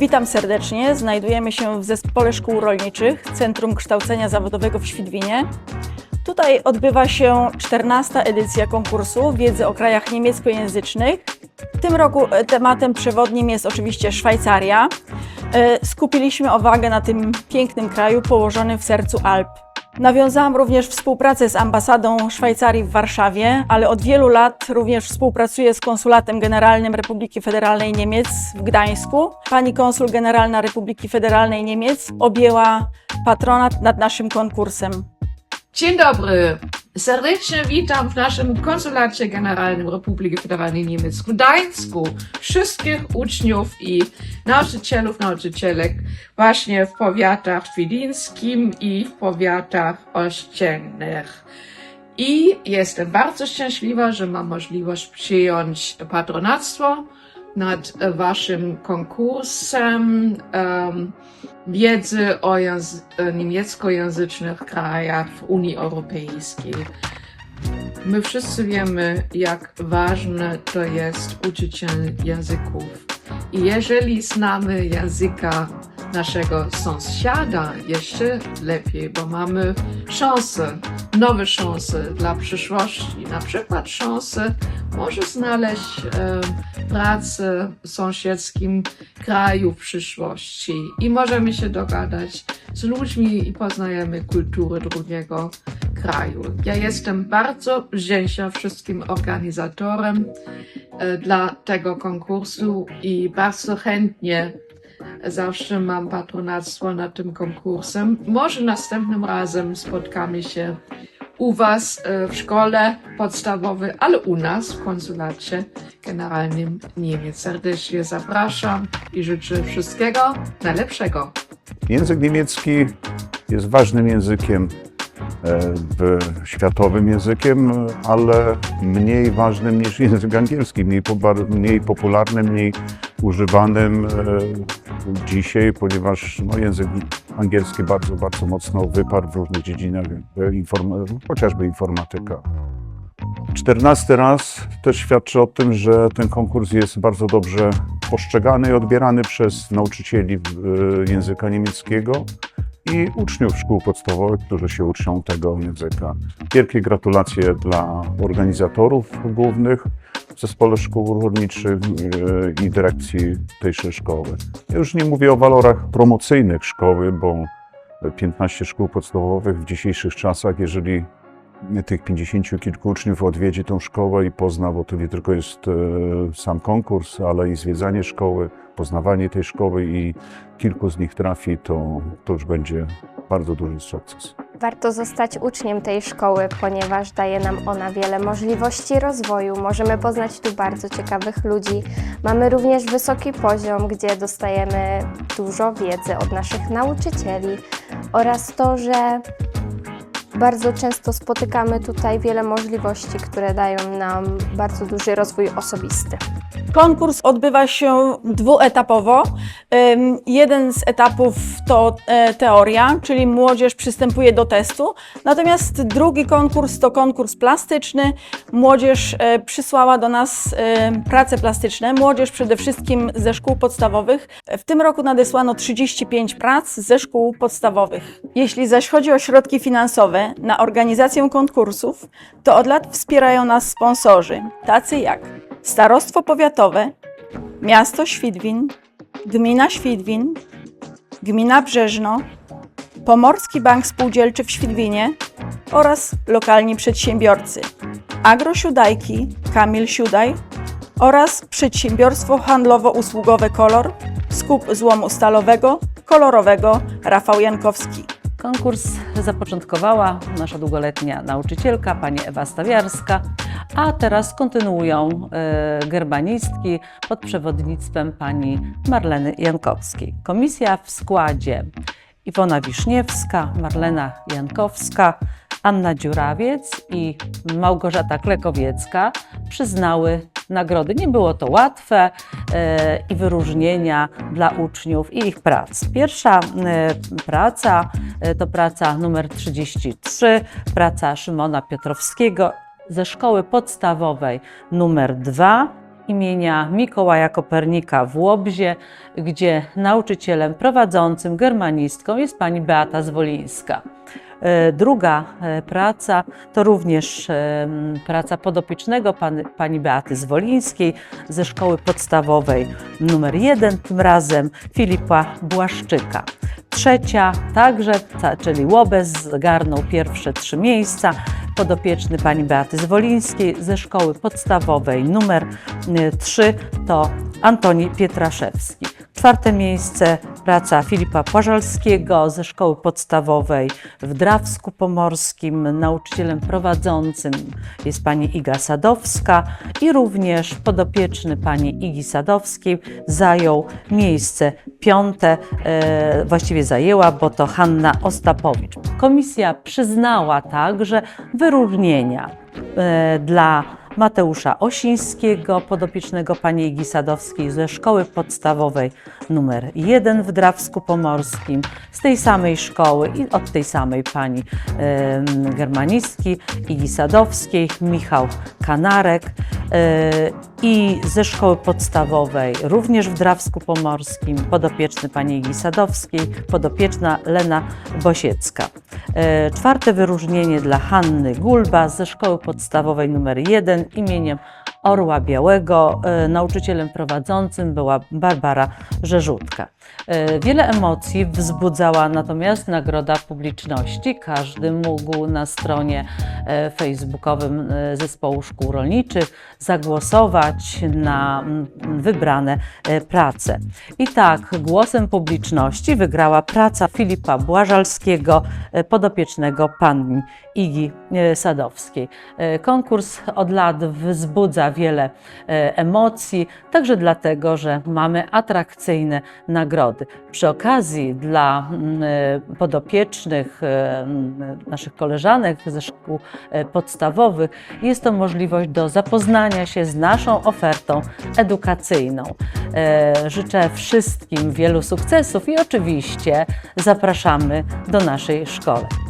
Witam serdecznie. Znajdujemy się w Zespole Szkół Rolniczych Centrum Kształcenia Zawodowego w Świdwinie. Tutaj odbywa się 14. edycja konkursu wiedzy o krajach niemieckojęzycznych. W tym roku e, tematem przewodnim jest oczywiście Szwajcaria. E, Skupiliśmy uwagę na tym pięknym kraju położonym w sercu Alp. Nawiązałam również współpracę z ambasadą Szwajcarii w Warszawie, ale od wielu lat również współpracuję z Konsulatem Generalnym Republiki Federalnej Niemiec w Gdańsku. Pani konsul generalna Republiki Federalnej Niemiec objęła patronat nad naszym konkursem. Dzień dobry. Serdecznie witam w naszym Konsulacie Generalnym Republiki Federalnej Niemiec w Gdańsku wszystkich uczniów i nauczycielów, nauczycielek właśnie w powiatach świdwińskim i w powiatach ościennych. I jestem bardzo szczęśliwa, że mam możliwość przyjąć patronactwo nad waszym konkursem um, wiedzy o języ- niemieckojęzycznych krajach w Unii Europejskiej. My wszyscy wiemy, jak ważne to jest uczyciel języków. I jeżeli znamy języka naszego sąsiada jeszcze lepiej, bo mamy szanse, nowe szanse dla przyszłości. Na przykład szanse może znaleźć e, pracę w sąsiedzkim kraju w przyszłości i możemy się dogadać z ludźmi i poznajemy kulturę drugiego kraju. Ja jestem bardzo wdzięczna wszystkim organizatorem e, dla tego konkursu i bardzo chętnie zawsze mam patronactwo nad tym konkursem. Może następnym razem spotkamy się u Was e, w szkole podstawowej, ale u nas w konsulacie generalnym Niemiec. Serdecznie zapraszam i życzę wszystkiego najlepszego. Język niemiecki jest ważnym językiem, e, światowym językiem, ale mniej ważnym niż język angielski, mniej popularnym, mniej używanym e, dzisiaj, ponieważ no, język angielski bardzo, bardzo mocno wyparł w różnych dziedzinach, e, chociażby informatyka. Czternasty raz też świadczy o tym, że ten konkurs jest bardzo dobrze postrzegany i odbierany przez nauczycieli e, języka niemieckiego i uczniów szkół podstawowych, którzy się uczą tego języka. Wielkie gratulacje dla organizatorów głównych w Zespole Szkół Rolniczych e, i dyrekcji tejże szkoły. Ja już nie mówię o walorach promocyjnych szkoły, bo 15 szkół podstawowych w dzisiejszych czasach, jeżeli tych 50 kilku uczniów odwiedzi tą szkołę i pozna, bo to nie tylko jest e, sam konkurs, ale i zwiedzanie szkoły, poznawanie tej szkoły i kilku z nich trafi, to, to już będzie bardzo duży sukces. Warto zostać uczniem tej szkoły, ponieważ daje nam ona wiele możliwości rozwoju. Możemy poznać tu bardzo ciekawych ludzi. Mamy również wysoki poziom, gdzie dostajemy dużo wiedzy od naszych nauczycieli oraz to, że bardzo często spotykamy tutaj wiele możliwości, które dają nam bardzo duży rozwój osobisty. Konkurs odbywa się dwuetapowo. Jeden z etapów to e, teoria, czyli młodzież przystępuje do testu. Natomiast drugi konkurs to konkurs plastyczny. Młodzież e, przysłała do nas e, prace plastyczne. Młodzież przede wszystkim ze szkół podstawowych. W tym roku nadesłano 35 prac ze szkół podstawowych. Jeśli zaś chodzi o środki finansowe na organizację konkursów, to od lat wspierają nas sponsorzy, tacy jak Starostwo Powiatowe, Miasto Świdwin, Gmina Świdwin, Gmina Brzeżno, Pomorski Bank Spółdzielczy w Świdwinie oraz lokalni przedsiębiorcy Agrosiudajki Kamil Siudaj oraz Przedsiębiorstwo Handlowo-Usługowe Kolor, Skup Złomu Stalowego, Kolorowego Rafał Jankowski. Konkurs zapoczątkowała nasza długoletnia nauczycielka, pani Ewa Stawiarska, a teraz kontynuują e, germanistki pod przewodnictwem pani Marleny Jankowskiej. Komisja w składzie Iwona Wiszniewska, Marlena Jankowska, Anna Dziurawiec i Małgorzata Klekowiecka przyznały nagrody. Nie było to łatwe e, i wyróżnienia dla uczniów i ich prac. Pierwsza e, praca to praca numer 33, praca Szymona Piotrowskiego ze szkoły podstawowej numer 2 imienia Mikołaja Kopernika w Łobzie, gdzie nauczycielem prowadzącym germanistką jest pani Beata Zwolińska. E, Druga e, praca to również e, praca podopiecznego pan, pani Beaty Zwolińskiej ze szkoły podstawowej numer 1, tym razem Filipa Błaszczyka. Trzecia także, ta, czyli Łobez, zgarnął pierwsze trzy miejsca. Podopieczny pani Beaty Zwolińskiej ze szkoły podstawowej numer 3 to Antoni Pietraszewski. Czwarte miejsce praca Filipa Płażalskiego ze szkoły podstawowej w Drawsku Pomorskim. Nauczycielem prowadzącym jest pani Iga Sadowska i również podopieczny pani Igi Sadowskiej zajął miejsce piąte, e, właściwie zajęła, bo to Hanna Ostapowicz. Komisja przyznała także wyróżnienia e, dla Mateusza Osińskiego, podopiecznego pani Igi Sadowskiej ze szkoły podstawowej numer 1 w Drawsku Pomorskim, z tej samej szkoły i od tej samej pani em, germanistki Igi Sadowskiej, Michał Kanarek e, i ze szkoły podstawowej również w Drawsku Pomorskim, podopieczny pani Igi Sadowskiej, podopieczna Lena Bosiecka. E, Czwarte wyróżnienie dla Hanny Gulba ze szkoły podstawowej numer 1 imieniem Orła Białego. E, Nauczycielem prowadzącym była Barbara Rzeżutka. E, Wiele emocji wzbudzała natomiast nagroda publiczności. Każdy mógł na stronie e, facebookowym Zespołu Szkół Rolniczych zagłosować na mm, wybrane prace. I tak głosem publiczności wygrała praca Filipa Błażalskiego, podopiecznego pani Igi Sadowskiej. Konkurs od lat wzbudza wiele e, emocji, także dlatego, że mamy atrakcyjne nagrody. Przy okazji dla mm, e, podopiecznych e, mm, naszych koleżanek ze szkół podstawowych jest to możliwość do zapoznania się z naszą ofertą edukacyjną. Życzę wszystkim wielu sukcesów i oczywiście zapraszamy do naszej szkoły.